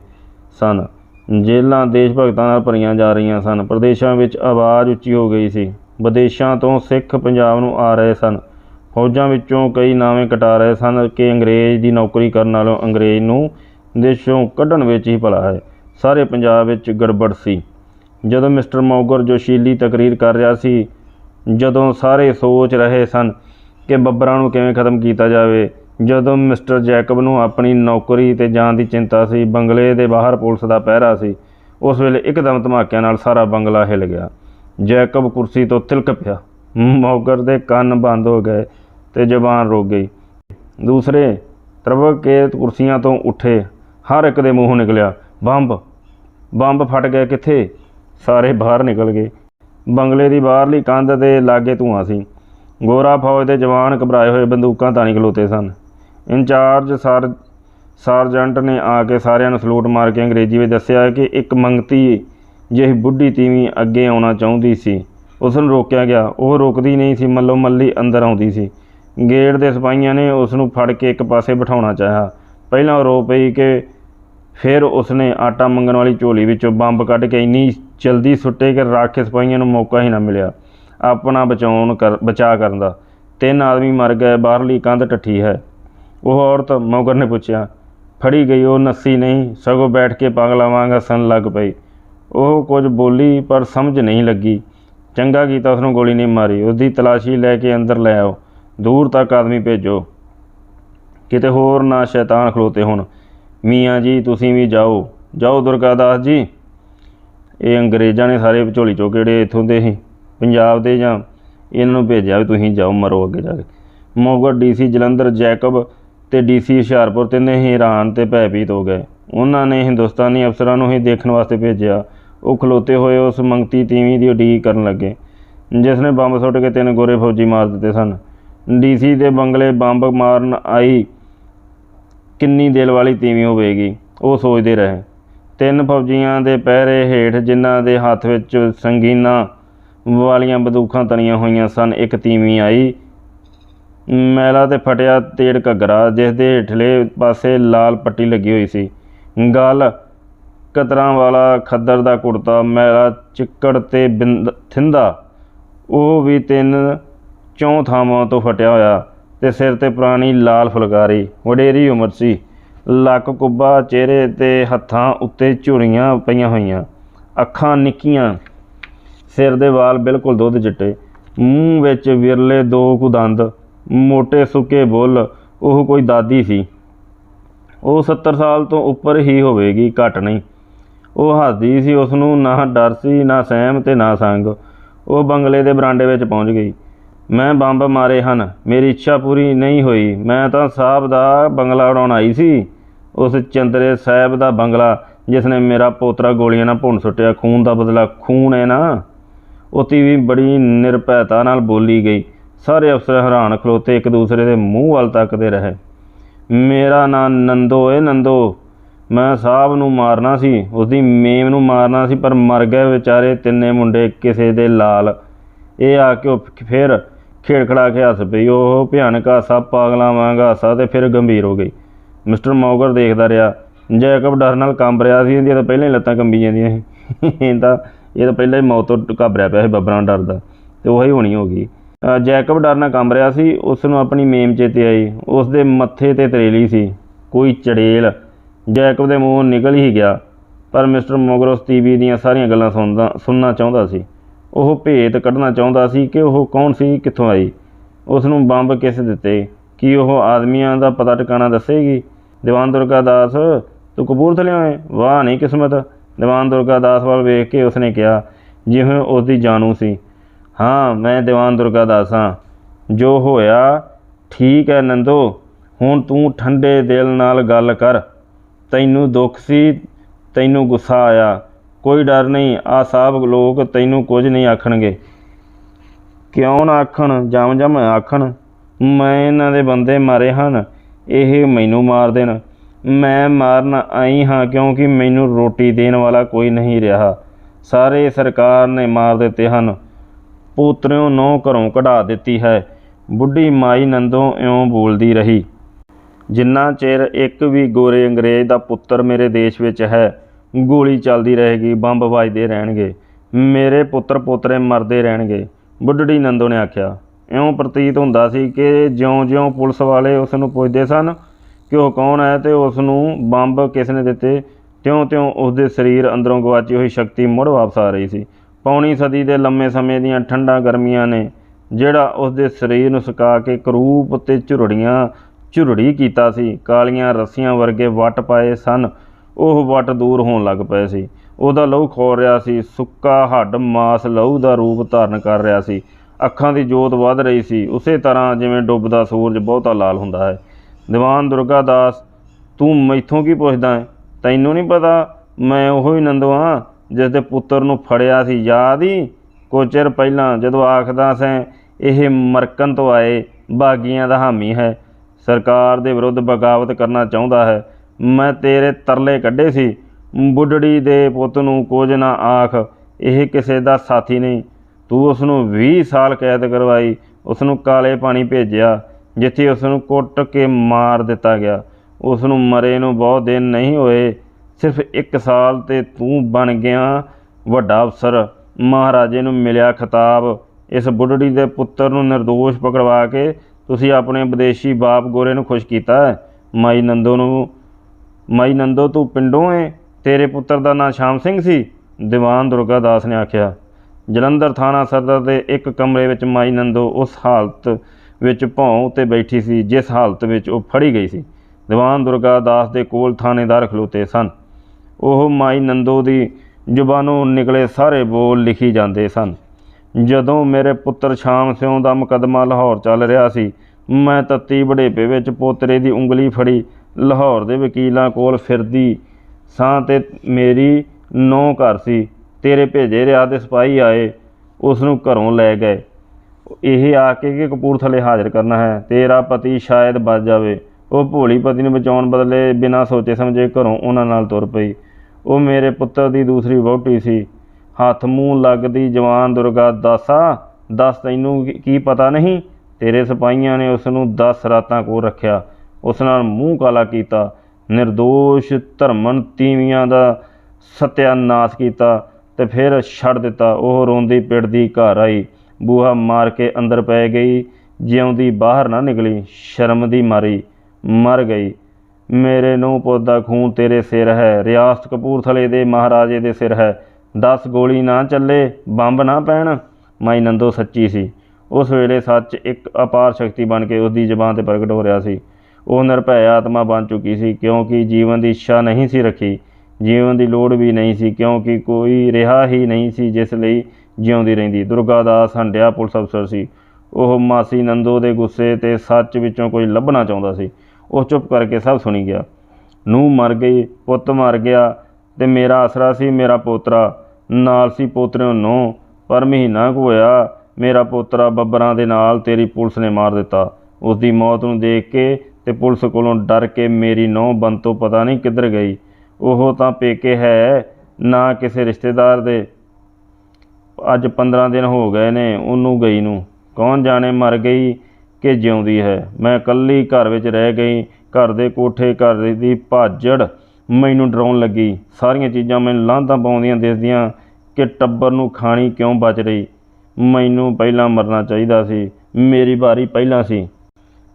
ਸਨ। ਜੇਲ੍ਹਾਂ ਦੇਸ਼ ਭਗਤਾਂ ਨਾਲ ਭਰੀਆਂ ਜਾ ਰਹੀਆਂ ਸਨ। ਪ੍ਰਦੇਸ਼ਾਂ ਵਿੱਚ ਆਵਾਜ਼ ਉੱਚੀ ਹੋ ਗਈ ਸੀ। ਵਿਦੇਸ਼ਾਂ ਤੋਂ ਸਿੱਖ ਪੰਜਾਬ ਨੂੰ ਆ ਰਹੇ ਸਨ। ਫੌਜਾਂ ਵਿੱਚੋਂ ਕਈ ਨਾਵੇਂ ਕਟਾ ਰਹੇ ਸਨ ਕਿ ਅੰਗਰੇਜ਼ ਦੀ ਨੌਕਰੀ ਕਰਨ ਨਾਲੋਂ ਅੰਗਰੇਜ਼ ਨੂੰ ਦੇਸ਼ੋਂ ਕੱਢਣ ਵਿੱਚ ਹੀ ਭਲਾ ਹੈ। ਸਾਰੇ ਪੰਜਾਬ ਵਿੱਚ ਗੜਬੜ ਸੀ। ਜਦੋਂ ਮਿਸਟਰ ਮੌਗਰ ਜੋਸ਼ੀਲੀ ਤਕਰੀਰ ਕਰ ਰਿਹਾ ਸੀ, ਜਦੋਂ ਸਾਰੇ ਸੋਚ ਰਹੇ ਸਨ ਕਿ ਬੱਬਰਾਂ ਨੂੰ ਕਿਵੇਂ ਖਤਮ ਕੀਤਾ ਜਾਵੇ ਜਦੋਂ ਮਿਸਟਰ ਜੈਕਬ ਨੂੰ ਆਪਣੀ ਨੌਕਰੀ ਤੇ ਜਾਣ ਦੀ ਚਿੰਤਾ ਸੀ, ਬੰਗਲੇ ਦੇ ਬਾਹਰ ਪੁਲਿਸ ਦਾ ਪਹਿਰਾ ਸੀ, ਉਸ ਵੇਲੇ ਇੱਕਦਮ ਧਮਾਕਿਆਂ ਨਾਲ ਸਾਰਾ ਬੰਗਲਾ ਹਿੱਲ ਗਿਆ। ਜੈਕਬ ਕੁਰਸੀ ਤੋਂ ਤਿਲਕ ਪਿਆ। ਮੌਗਰ ਦੇ ਕੰਨ ਬੰਦ ਹੋ ਗਏ ਤੇ ਜ਼ਬਾਨ ਰੁਕ ਗਈ। ਦੂਸਰੇ ਤਰਵਕ ਕੇ ਕੁਰਸੀਆਂ ਤੋਂ ਉੱਠੇ। ਹਰ ਇੱਕ ਦੇ ਮੂੰਹੋਂ ਨਿਕਲਿਆ, ਬੰਬ ਬੰਬ ਫਟ ਗਏ ਕਿੱਥੇ? ਸਾਰੇ ਬਾਹਰ ਨਿਕਲ ਗਏ। ਬੰਗਲੇ ਦੀ ਬਾਹਰਲੀ ਕੰਧ ਦੇ ਲਾਗੇ ਧੂਆਂ ਸੀ। ਗੋਰਾ ਫੌਜ ਦੇ ਜਵਾਨ ਘਬਰਾਏ ਹੋਏ ਬੰਦੂਕਾਂ ਤਾਂ ਨਹੀਂ ਖਲੋਤੇ ਸਨ। ਇੰਚਾਰਜ ਸਰ, ਸਰਜੈਂਟ ਨੇ ਆ ਕੇ ਸਾਰਿਆਂ ਨੂੰ ਸਲੂਟ ਮਾਰ ਕੇ ਅੰਗਰੇਜ਼ੀ ਵਿੱਚ ਦੱਸਿਆ ਕਿ ਇੱਕ ਮੰਗਤੀ ਜਿਹੀ ਬੁੱਢੀ ਤੀਵੀਂ ਅੱਗੇ ਆਉਣਾ ਚਾਹੁੰਦੀ ਸੀ। ਉਸ ਨੂੰ ਰੋਕਿਆ ਗਿਆ। ਉਹ ਰੁਕਦੀ ਨਹੀਂ ਸੀ, ਮੱਲੋ ਮੱਲੀ ਅੰਦਰ ਆਉਂਦੀ ਸੀ। ਗੇਟ ਦੇ ਸਿਪਾਹੀਆਂ ਨੇ ਉਸ ਨੂੰ ਫੜ ਕੇ ਇੱਕ ਪਾਸੇ ਬਿਠਾਉਣਾ ਚਾਹਿਆ। ਪਹਿਲਾਂ ਉਹ ਰੋ ਪਈ ਕਿ ਫਿਰ ਉਸਨੇ ਆਟਾ ਮੰਗਣ ਵਾਲੀ ਝੋਲੀ ਵਿੱਚੋਂ ਬੰਬ ਕੱਢ ਕੇ ਇੰਨੀ ਜਲਦੀ ਸੁੱਟੇ ਕਿ ਰਾਖੇ ਸਿਪਾਹੀਆਂ ਨੂੰ ਮੌਕਾ ਹੀ ਨਾ ਮਿਲਿਆ ਆਪਣਾ ਬਚਾਉਣ ਕਰ ਬਚਾ ਕਰਨ ਦਾ। ਤਿੰਨ ਆਦਮੀ ਮਰ ਗਏ। ਬਾਹਰਲੀ ਕੰਧ ਟੱਠੀ ਹੈ। ਉਹ ਔਰਤ ਮੌਗਰ ਨੇ ਪੁੱਛਿਆ, ਫੜੀ ਗਈ ਉਹ ਨੱਸੀ ਨਹੀਂ, ਸਗੋਂ ਬੈਠ ਕੇ ਪਾਗਲਾ ਵਾਂਗ ਹੱਸਣ ਲੱਗ ਪਈ। ਉਹ ਕੁਝ ਬੋਲੀ ਪਰ ਸਮਝ ਨਹੀਂ ਲੱਗੀ। ਚੰਗਾ ਕੀਤਾ ਉਸਨੂੰ ਗੋਲੀ ਨਹੀਂ ਮਾਰੀ। ਉਸਦੀ ਤਲਾਸ਼ੀ ਲੈ ਕੇ ਅੰਦਰ ਲੈ ਆਓ। ਦੂਰ ਤੱਕ ਆਦਮੀ ਭੇਜੋ। ਕਿਤੇ ਹੋਰ ਨਾ ਸ਼ੈਤਾਨ ਖਲੋਤੇ ਹੋਣ। ਮੀਆਂ ਜੀ, ਤੁਸੀਂ ਵੀ ਜਾਓ। ਜਾਓ ਦੁਰਗਾਦਾਸ ਜੀ। ਇਹ ਅੰਗਰੇਜ਼ਾਂ ਨੇ ਸਾਰੇ ਵਿਚੋਲੀ ਚੋਂ ਕਿਹੜੇ ਇੱਥੋਂ ਦੇ ਹੀ ਪੰਜਾਬ ਦੇ ਜਾਂ ਇਹਨਾਂ ਨੂੰ ਭੇਜਿਆ ਵੀ ਤੁਸੀਂ ਜਾਓ, ਮਰੋ ਅੱਗੇ ਜਾ ਕੇ। ਮੋਗਰ ਡੀਸੀ ਜਲੰਧਰ ਜੈਕਬ ਤੇ ਡੀਸੀ ਹੁਸ਼ਿਆਰਪੁਰ ਤਿੰਨੇ ਹੀ ਹੈਰਾਨ ਤੇ ਭੈਭੀਤ ਹੋ ਗਏ। ਉਹਨਾਂ ਨੇ ਹਿੰਦੁਸਤਾਨੀ ਅਫਸਰਾਂ ਨੂੰ ਹੀ ਦੇਖਣ ਵਾਸਤੇ ਭੇਜਿਆ। ਉਹ ਖਲੋਤੇ ਹੋਏ ਉਸ ਮੰਗਤੀ ਤੀਵੀਂ ਦੀ ਉਡੀਕ ਕਰਨ ਲੱਗੇ, ਜਿਸ ਨੇ ਬੰਬ ਸੁੱਟ ਕੇ ਤਿੰਨ ਗੋਰੇ ਫੌਜੀ ਮਾਰ ਦਿੱਤੇ ਸਨ। ਡੀਸੀ ਦੇ ਬੰਗਲੇ ਬੰਬ ਮਾਰਨ ਆਈ ਕਿੰਨੀ ਦਿਲ ਵਾਲੀ ਤੀਵੀਂ ਹੋਵੇਗੀ, ਉਹ ਸੋਚਦੇ ਰਹੇ। ਤਿੰਨ ਫੌਜੀਆਂ ਦੇ ਪਹਿਰੇ ਹੇਠ ਜਿਨ੍ਹਾਂ ਦੇ ਹੱਥ ਵਿੱਚ ਸੰਗੀਨਾਂ ਵਾਲੀਆਂ ਬੰਦੂਕਾਂ ਤਣੀਆਂ ਹੋਈਆਂ ਸਨ, ਇੱਕ ਤੀਵੀਂ ਆਈ ਮੈਲਾ ਤੇ ਫਟਿਆ ਤੇੜ ਘੱਗਰਾ, ਜਿਸ ਦੇ ਹੇਠਲੇ ਪਾਸੇ ਲਾਲ ਪੱਟੀ ਲੱਗੀ ਹੋਈ ਸੀ। ਗਲ ਕਤਰਾਂ ਵਾਲਾ ਖੱਦਰ ਦਾ ਕੁੜਤਾ, ਮੈਲਾ ਚਿੱਕੜ ਤੇ ਬਿੰਦ, ਥਿੰਦਾ, ਉਹ ਵੀ ਤਿੰਨ ਚੌਂ ਥਾਵਾਂ ਤੋਂ ਫਟਿਆ ਹੋਇਆ ਤੇ ਸਿਰ ਤੇ ਪੁਰਾਣੀ ਲਾਲ ਫੁਲਕਾਰੀ। ਵਡੇਰੀ ਉਮਰ ਸੀ। ਲੱਕ ਕੁੱਬਾ, ਚਿਹਰੇ ਤੇ ਹੱਥਾਂ ਉੱਤੇ ਝੁਰੀਆਂ ਪਈਆਂ ਹੋਈਆਂ। ਅੱਖਾਂ ਨਿੱਕੀਆਂ। ਸਿਰ ਦੇ ਵਾਲ ਬਿਲਕੁਲ ਦੁੱਧ ਚਿੱਟੇ। ਮੂੰਹ ਵਿੱਚ ਵਿਰਲੇ ਦੋ ਕੁ ਦੰਦ। ਮੋٹے ਸੁੱਕੇ ਬੁੱਲ, ਉਹ ਕੋਈ ਦਾਦੀ ਸੀ। ਉਹ 70 ਸਾਲ ਤੋਂ ਉੱਪਰ ਹੀ ਹੋਵੇਗੀ, ਘੱਟ ਨਹੀਂ। ਉਹ ਹੱਸਦੀ ਸੀ ਉਸ ਨੂੰ ਨਾ ਡਰ ਸੀ, ਨਾ ਸਹਿਮ ਤੇ ਨਾ ਸੰਗ। ਉਹ ਬੰਗਲੇ ਦੇ ਬਰਾਂਡੇ ਵਿੱਚ ਪਹੁੰਚ ਗਈ। ਮੈਂ ਬੰਬ ਮਾਰੇ ਹਨ, ਮੇਰੀ ਇੱਛਾ ਪੂਰੀ ਨਹੀਂ ਹੋਈ। ਮੈਂ ਤਾਂ ਸਾਹਿਬ ਦਾ ਬੰਗਲਾ ਉਡਾਉਣ ਆਈ ਸੀ। ਉਸ ਚੰਦਰੇ ਸਾਹਿਬ ਦਾ ਬੰਗਲਾ, ਜਿਸ ਨੇ ਮੇਰਾ ਪੋਤਰਾ ਗੋਲੀਆਂ ਨਾਲ ਭੁੰਨ ਸੁੱਟਿਆ, ਖੂਨ ਦਾ ਬਦਲਾ ਖੂਨ ਹੈ ਨਾ। ਉਹ ਵੀ ਬੜੀ ਨਿਰਭੈਤਾ ਨਾਲ ਬੋਲੀ ਗਈ। ਸਾਰੇ ਅਫਸਰ ਹੈਰਾਨ, ਖਲੋਤੇ ਇੱਕ ਦੂਸਰੇ ਦੇ ਮੂੰਹ ਵੱਲ ਤੱਕਦੇ ਰਹੇ। ਮੇਰਾ ਨਾਂ ਨੰਦੋ ਏ ਨੰਦੋ। ਮੈਂ ਸਾਹਿਬ ਨੂੰ ਮਾਰਨਾ ਸੀ, ਉਸਦੀ ਮੇਮ ਨੂੰ ਮਾਰਨਾ ਸੀ, ਪਰ ਮਰ ਗਏ ਵਿਚਾਰੇ ਤਿੰਨੇ ਮੁੰਡੇ ਕਿਸੇ ਦੇ ਲਾਲ। ਇਹ ਆ ਕੇ ਉਹ ਫਿਰ ਖੇੜਖੜਾ ਕੇ ਹੱਸ ਪਈ। ਉਹ ਭਿਆਨਕ ਹਾਸਾ, ਪਾਗਲਾਂ ਵਾਂਗ ਹਾਸਾ ਤੇ ਫਿਰ ਗੰਭੀਰ ਹੋ ਗਈ। ਮਿਸਟਰ ਮੌਗਰ ਦੇਖਦਾ ਰਿਹਾ। ਜੈਕਬ ਡਰ ਨਾਲ ਕੰਬ ਰਿਹਾ ਸੀ, ਇਹਦੀਆਂ ਤਾਂ ਪਹਿਲਾਂ ਹੀ ਲੱਤਾਂ ਕੰਬੀ ਜਾਂਦੀਆਂ ਸੀ। ਇਹ ਤਾਂ ਇਹ ਤਾਂ ਪਹਿਲਾਂ ਹੀ ਮੌਤ ਤੋਂ ਘਬਰਿਆ ਪਿਆ ਸੀ ਬੱਬਰਾਂ ਡਰਦਾ ਤੇ ਉਹੀ ਹੋਣੀ ਹੋ ਗਈ। ਜੈਕਬ ਡਰ ਨਾਲ ਕੰਬ ਰਿਹਾ ਸੀ ਉਸ ਨੂੰ ਆਪਣੀ ਮੇਮ ਚੇਤੇ ਆਈ। ਉਸ ਦੇ ਮੱਥੇ ਤੇ ਤਰੇਲੀ ਸੀ। ਕੋਈ ਚੜੇਲ। ਜੈਕਬ ਦੇ ਮੂੰਹੋਂ ਨਿਕਲ ਹੀ ਗਿਆ, ਪਰ ਮਿਸਟਰ ਮੋਗਰ ਉਸ ਟੀਵੀ ਦੀਆਂ ਸਾਰੀਆਂ ਗੱਲਾਂ ਸੁਣਦਾ, ਸੁਣਨਾ ਚਾਹੁੰਦਾ ਸੀ। ਉਹ ਭੇਤ ਕੱਢਣਾ ਚਾਹੁੰਦਾ ਸੀ ਕਿ ਉਹ ਕੌਣ ਸੀ, ਕਿੱਥੋਂ ਆਈ। ਉਸ ਨੂੰ ਬੰਬ ਕਿਸ ਦਿੱਤੇ? ਕੀ ਉਹ ਆਦਮੀਆਂ ਦਾ ਪਤਾ ਟਿਕਾਣਾ ਦੱਸੇਗੀ? ਦੀਵਾਨ ਦੁਰਗਾ ਦਾਸ, ਤੂੰ ਕਪੂਰਥਲੇ ਹੋਏ ਵਾਹ, ਨਹੀਂ ਕਿਸਮਤ। ਦੀਵਾਨ ਦੁਰਗਾ ਦਾਸ ਵੱਲ ਵੇਖ ਕੇ ਉਸਨੇ ਕਿਹਾ, ਜਿਵੇਂ ਉਸ ਦੀ ਜਾਣੂ ਸੀ। ਹਾਂ, ਮੈਂ ਦੀਵਾਨ ਦੁਰਗਾ ਦਾਸ ਹਾਂ ਜੋ ਹੋਇਆ, ਠੀਕ ਹੈ ਨੰਦੋ। ਹੁਣ ਤੂੰ ਠੰਡੇ ਦਿਲ ਨਾਲ ਗੱਲ ਕਰ। ਤੈਨੂੰ ਦੁੱਖ ਸੀ, ਤੈਨੂੰ ਗੁੱਸਾ ਆਇਆ। ਕੋਈ ਡਰ ਨਹੀਂ, ਆ ਸਾਹਿਬ ਲੋਕ ਤੈਨੂੰ ਕੁਝ ਨਹੀਂ ਆਖਣਗੇ। ਕਿਉਂ ਨਾ ਆਖਣ, ਜਮ ਜਮ ਆਖਣ। ਮੈਂ ਇਹਨਾਂ ਦੇ ਬੰਦੇ ਮਾਰੇ ਹਨ, ਇਹ ਮੈਨੂੰ ਮਾਰ ਦੇਣ। ਮੈਂ ਮਾਰਨ ਆਈ ਹਾਂ ਕਿਉਂਕਿ ਮੈਨੂੰ ਰੋਟੀ ਦੇਣ ਵਾਲਾ ਕੋਈ ਨਹੀਂ ਰਿਹਾ। ਸਾਰੇ ਸਰਕਾਰ ਨੇ ਮਾਰ ਦਿੱਤੇ ਹਨ। ਪੋਤਰਿਓ ਨੌ ਘਰੋਂ ਕਢਾ ਦਿੱਤੀ ਹੈ। ਬੁੱਢੀ ਮਾਈ ਨੰਦੋਂ ਇਉਂ ਬੋਲਦੀ ਰਹੀ, ਜਿੰਨਾ ਚਿਰ ਇੱਕ ਵੀ ਗੋਰੇ ਅੰਗਰੇਜ਼ ਦਾ ਪੁੱਤਰ ਮੇਰੇ ਦੇਸ਼ ਵਿੱਚ ਹੈ, ਗੋਲੀ ਚੱਲਦੀ ਰਹੇਗੀ, ਬੰਬ ਵੱਜਦੇ ਰਹਿਣਗੇ, ਮੇਰੇ ਪੁੱਤਰ ਪੋਤਰੇ ਮਰਦੇ ਰਹਿਣਗੇ। ਬੁੱਢੜੀ ਨੰਦੋ ਨੇ ਆਖਿਆ, ਇਉਂ ਪ੍ਰਤੀਤ ਹੁੰਦਾ ਸੀ ਕਿ ਜਿਉਂ-ਜਿਉਂ ਪੁਲਿਸ ਵਾਲੇ ਉਸ ਨੂੰ ਪੁੱਛਦੇ ਸਨ ਕਿ ਉਹ ਕੌਣ ਹੈ ਤੇ ਉਸ ਨੂੰ ਬੰਬ ਕਿਸ ਨੇ ਦਿੱਤੇ, ਤਿਉਂ-ਤਿਉਂ ਉਸ ਦੇ ਸਰੀਰ ਅੰਦਰੋਂ ਗਵਾਚੀ ਹੋਈ ਸ਼ਕਤੀ ਮੁੜ ਵਾਪਸ ਆ ਰਹੀ ਸੀ। ਪੌਣੀ ਸਦੀ ਦੇ ਲੰਮੇ ਸਮੇਂ ਦੀਆਂ ਠੰਡਾਂ ਗਰਮੀਆਂ ਨੇ, ਜਿਹੜਾ ਉਸ ਦੇ ਸਰੀਰ ਨੂੰ ਸੁਕਾ ਕੇ ਕਰੂਪ ਤੇ ਝੁਰੜੀਆਂ, ਝੁਰੜੀ ਕੀਤਾ ਸੀ, ਕਾਲੀਆਂ ਰੱਸੀਆਂ ਵਰਗੇ ਵੱਟ ਪਾਏ ਸਨ, ਉਹ ਵੱਟ ਦੂਰ ਹੋਣ ਲੱਗ ਪਏ ਸੀ। ਉਹਦਾ ਲਹੂ ਖੋਰ ਰਿਹਾ ਸੀ, ਸੁੱਕਾ ਹੱਡ ਮਾਸ ਲਹੂ ਦਾ ਰੂਪ ਧਾਰਨ ਕਰ ਰਿਹਾ ਸੀ। ਅੱਖਾਂ ਦੀ ਜੋਤ ਵੱਧ ਰਹੀ ਸੀ। ਉਸੇ ਤਰ੍ਹਾਂ ਜਿਵੇਂ ਡੁੱਬਦਾ ਸੂਰਜ ਬਹੁਤਾ ਲਾਲ ਹੁੰਦਾ ਹੈ। ਦੀਵਾਨ ਦੁਰਗਾ ਦਾਸ, ਤੂੰ ਮੈਥੋਂ ਕੀ ਪੁੱਛਦਾ ਹੈ ਤੈਨੂੰ ਨਹੀਂ ਪਤਾ? ਮੈਂ ਉਹ ਹੀ ਨੰਦੋ ਹਾਂ ਜਿਸ ਦੇ ਪੁੱਤਰ ਨੂੰ ਫੜਿਆ ਸੀ, ਯਾਦ ਹੀ ਕੁਝ ਚਿਰ ਪਹਿਲਾਂ ਜਦੋਂ ਆਖਦਾ ਸੈਂ, ਇਹ ਮਰਕਨ ਤੋਂ ਆਏ ਬਾਗੀਆਂ ਦਾ ਹਾਮੀ ਹੈ। ਸਰਕਾਰ ਦੇ ਵਿਰੁੱਧ ਬਗਾਵਤ ਕਰਨਾ ਚਾਹੁੰਦਾ ਹੈ। ਮੈਂ ਤੇਰੇ ਤਰਲੇ ਕੱਢੇ ਸੀ। ਬੁੱਢੜੀ ਦੇ ਪੁੱਤ ਨੂੰ ਕੁਝ ਨਾ ਆਖ, ਇਹ ਕਿਸੇ ਦਾ ਸਾਥੀ ਨਹੀਂ। ਤੂੰ ਉਸ ਨੂੰ 20 ਸਾਲ ਕੈਦ ਕਰਵਾਈ ਉਸ ਨੂੰ ਕਾਲੇ ਪਾਣੀ ਭੇਜਿਆ, ਜਿੱਥੇ ਉਸ ਨੂੰ ਕੁੱਟ ਕੇ ਮਾਰ ਦਿੱਤਾ ਗਿਆ। ਉਸ ਨੂੰ ਮਰੇ ਨੂੰ ਬਹੁਤ ਦਿਨ ਨਹੀਂ ਹੋਏ। ਸਿਰਫ ਇੱਕ ਸਾਲ ਤੇ ਤੂੰ ਬਣ ਗਿਆ ਵੱਡਾ ਅਫਸਰ। ਮਹਾਰਾਜੇ ਨੂੰ ਮਿਲਿਆ ਖਿਤਾਬ। ਇਸ ਬੁੱਢੜੀ ਦੇ ਪੁੱਤਰ ਨੂੰ નિર્ਦੋਸ਼ ਪਕੜਵਾ ਕੇ ਤੁਸੀਂ ਆਪਣੇ ਵਿਦੇਸ਼ੀ ਬਾਪ ਗੋਰੇ ਨੂੰ ਖੁਸ਼ ਕੀਤਾ ਹੈ। ਮਾਈ ਨੰਦੋ ਨੂੰ ਮਾਈ ਨੰਦੋ, ਤੂੰ ਪਿੰਡੋਂ ਏ? ਤੇਰੇ ਪੁੱਤਰ ਦਾ ਨਾਂ ਸ਼ਾਮ ਸਿੰਘ ਸੀ? ਦੀਵਾਨ ਦੁਰਗਾ ਦਾਸ ਨੇ ਆਖਿਆ। ਜਲੰਧਰ ਥਾਣਾ ਸਦਰ ਦੇ ਇੱਕ ਕਮਰੇ ਵਿੱਚ ਮਾਈ ਨੰਦੋ ਉਸ ਹਾਲਤ ਵਿੱਚ ਭੌਂ ਉੱਤੇ ਬੈਠੀ ਸੀ, ਜਿਸ ਹਾਲਤ ਵਿੱਚ ਉਹ ਫੜੀ ਗਈ ਸੀ। ਦੀਵਾਨ ਦੁਰਗਾ ਦਾਸ ਦੇ ਕੋਲ ਥਾਣੇਦਾਰ ਖਲੋਤੇ ਸਨ। ਉਹ ਮਾਈ ਨੰਦੋ ਦੀ ਜ਼ੁਬਾਨੋਂ ਨਿਕਲੇ ਸਾਰੇ ਬੋਲ ਲਿਖੀ ਜਾਂਦੇ ਸਨ। ਜਦੋਂ ਮੇਰੇ ਪੁੱਤਰ ਸ਼ਾਮ ਸਿਉਂ ਦਾ ਮੁਕੱਦਮਾ ਲਾਹੌਰ ਚੱਲ ਰਿਹਾ ਸੀ, ਮੈਂ ਤੱਤੀ ਵਡੇਪੇ ਵਿੱਚ ਪੋਤਰੇ ਦੀ ਉਂਗਲੀ ਫੜੀ, ਲਾਹੌਰ ਦੇ ਵਕੀਲਾਂ ਕੋਲ ਫਿਰਦੀ ਸਾਂ ਤੇ ਮੇਰੀ ਨੌ ਘਰ ਸੀ। ਤੇਰੇ ਭੇਜੇ ਰਿਆ ਦੇ ਸਿਪਾਹੀ ਆਏ, ਉਸ ਨੂੰ ਘਰੋਂ ਲੈ ਗਏ। ਇਹ ਆ ਕੇ ਕਿ ਕਪੂਰਥਲੇ ਹਾਜ਼ਰ ਕਰਨਾ ਹੈ? ਤੇਰਾ ਪਤੀ ਸ਼ਾਇਦ ਬਚ ਜਾਵੇ। ਉਹ ਭੋਲੀ ਪਤੀ ਨੂੰ ਬਚਾਉਣ ਬਦਲੇ ਬਿਨਾਂ ਸੋਚੇ ਸਮਝੇ ਘਰੋਂ ਉਹਨਾਂ ਨਾਲ ਤੁਰ ਪਈ। ਉਹ ਮੇਰੇ ਪੁੱਤਰ ਦੀ ਦੂਸਰੀ ਵਹੁਟੀ ਸੀ। ਹੱਥ ਮੂੰਹ ਲੱਗਦੀ ਜਵਾਨ ਦੁਰਗਾ, ਦਾਸਾ, ਦੱਸ ਤੈਨੂੰ ਕੀ- ਪਤਾ ਨਹੀਂ? ਤੇਰੇ ਸਿਪਾਹੀਆਂ ਨੇ ਉਸ ਨੂੰ 10 ਰਾਤਾਂ ਕੋਲ ਰੱਖਿਆ। ਉਸ ਨਾਲ ਮੂੰਹ ਕਾਲਾ ਕੀਤਾ। નિર્ਦੋਸ਼ ਧਰਮਨ ਤੀਵੀਆਂ ਦਾ ਸਤਿਆਨਾਸ਼ ਕੀਤਾ ਤੇ ਫਿਰ ਛੱਡ ਦਿੱਤਾ। ਉਹ ਰੋਂਦੀ ਪਿੜਦੀ ਘਰ ਆਈ। ਬੂਹਾ ਮਾਰ ਕੇ ਅੰਦਰ ਪੈ ਗਈ। ਜਿਉਂਦੀ ਬਾਹਰ ਨਾ ਨਿਕਲੀ। ਸ਼ਰਮ ਦੀ ਮਾਰੀ। ਮਰ ਗਈ। ਮੇਰੇ ਨੂੰ ਪੁੱਤ ਦਾ ਖੂਨ ਤੇਰੇ ਸਿਰ ਹੈ, ਰਿਆਸਤ ਕਪੂਰਥਲੇ ਦੇ ਮਹਾਰਾਜੇ ਦੇ ਸਿਰ ਹੈ। 10 ਗੋਲੀ ਨਾ ਚੱਲੇ, ਬੰਬ ਨਾ ਪੈਣ। ਮਾਈ ਨੰਦੋ ਸੱਚੀ ਸੀ। ਉਸ ਵੇਲੇ ਸੱਚ ਇੱਕ ਅਪਾਰ ਸ਼ਕਤੀ ਬਣ ਕੇ ਉਸ ਦੀ ਜ਼ਬਾਨ ਤੇ ਪ੍ਰਗਟ ਹੋ ਰਿਹਾ ਸੀ। ਉਹ ਨਿਰਭੈ ਆਤਮਾ ਬਣ ਚੁੱਕੀ ਸੀ, ਕਿਉਂਕਿ ਜੀਵਨ ਦੀ ਇੱਛਾ ਨਹੀਂ ਸੀ ਰੱਖੀ। ਜੀਵਨ ਦੀ ਲੋੜ ਵੀ ਨਹੀਂ ਸੀ, ਕਿਉਂਕਿ ਕੋਈ ਰਿਹਾ ਹੀ ਨਹੀਂ ਸੀ ਜਿਸ ਲਈ ਜਿਉਂਦੀ ਰਹਿੰਦੀ। ਦੁਰਗਾ ਦਾਸ ਹੰਡਿਆ ਪੁਲਿਸ ਅਫਸਰ ਸੀ। ਉਹ ਮਾਸੀ ਨੰਦੋ ਦੇ ਗੁੱਸੇ ਤੇ ਸੱਚ ਵਿੱਚੋਂ ਕੋਈ ਲੱਭਣਾ ਚਾਹੁੰਦਾ ਸੀ। ਉਹ ਚੁੱਪ ਕਰਕੇ ਸਭ ਸੁਣੀ ਗਿਆ। ਨੂੰ ਮਰ ਗਈ, ਪੁੱਤ ਮਰ ਗਿਆ ਤੇ ਮੇਰਾ ਆਸਰਾ ਸੀ, ਮੇਰਾ ਪੋਤਰਾ। ਨਾਲ ਸੀ ਪੋਤਰਿਓ ਨੂੰ ਪਰ ਮਹੀਨਾ ਕੁ ਹੋਇਆ, ਮੇਰਾ ਪੋਤਰਾ ਬੱਬਰਾਂ ਦੇ ਨਾਲ ਤੇਰੀ ਪੁਲਿਸ ਨੇ ਮਾਰ ਦਿੱਤਾ। ਉਸ ਦੀ ਮੌਤ ਨੂੰ ਦੇਖ ਕੇ ਤੇ ਪੁਲਿਸ ਕੋਲੋਂ ਡਰ ਕੇ ਮੇਰੀ ਨੌ ਬੰਤੋ ਪਤਾ ਨਹੀਂ ਕਿੱਧਰ ਗਈ। ਉਹ ਤਾਂ ਪੇਕੇ ਹੈ, ਨਾ ਕਿਸੇ ਰਿਸ਼ਤੇਦਾਰ ਦੇ। ਅੱਜ 15 ਦਿਨ ਹੋ ਗਏ ਨੇ, ਉਹਨੂੰ ਗਈ ਨੂੰ। ਕੌਣ ਜਾਣੇ ਮਰ ਗਈ ਕਿ ਜਿਉਂਦੀ ਹੈ। ਮੈਂ ਇਕੱਲੀ ਘਰ ਵਿੱਚ ਰਹਿ ਗਈ। ਘਰ ਦੇ ਕੋਠੇ, ਘਰ ਦੀ ਭਾਜੜ ਮੈਨੂੰ ਡਰਾਉਣ ਲੱਗੀ। ਸਾਰੀਆਂ ਚੀਜ਼ਾਂ ਮੈਨੂੰ ਲਾਂਤਾਂ ਪਾਉਂਦੀਆਂ ਦਿਸਦੀਆਂ ਕਿ ਟੱਬਰ ਨੂੰ ਖਾਣੀ ਕਿਉਂ ਬਚ ਰਹੀ। ਮੈਨੂੰ ਪਹਿਲਾਂ ਮਰਨਾ ਚਾਹੀਦਾ ਸੀ। ਮੇਰੀ ਵਾਰੀ ਪਹਿਲਾਂ ਸੀ।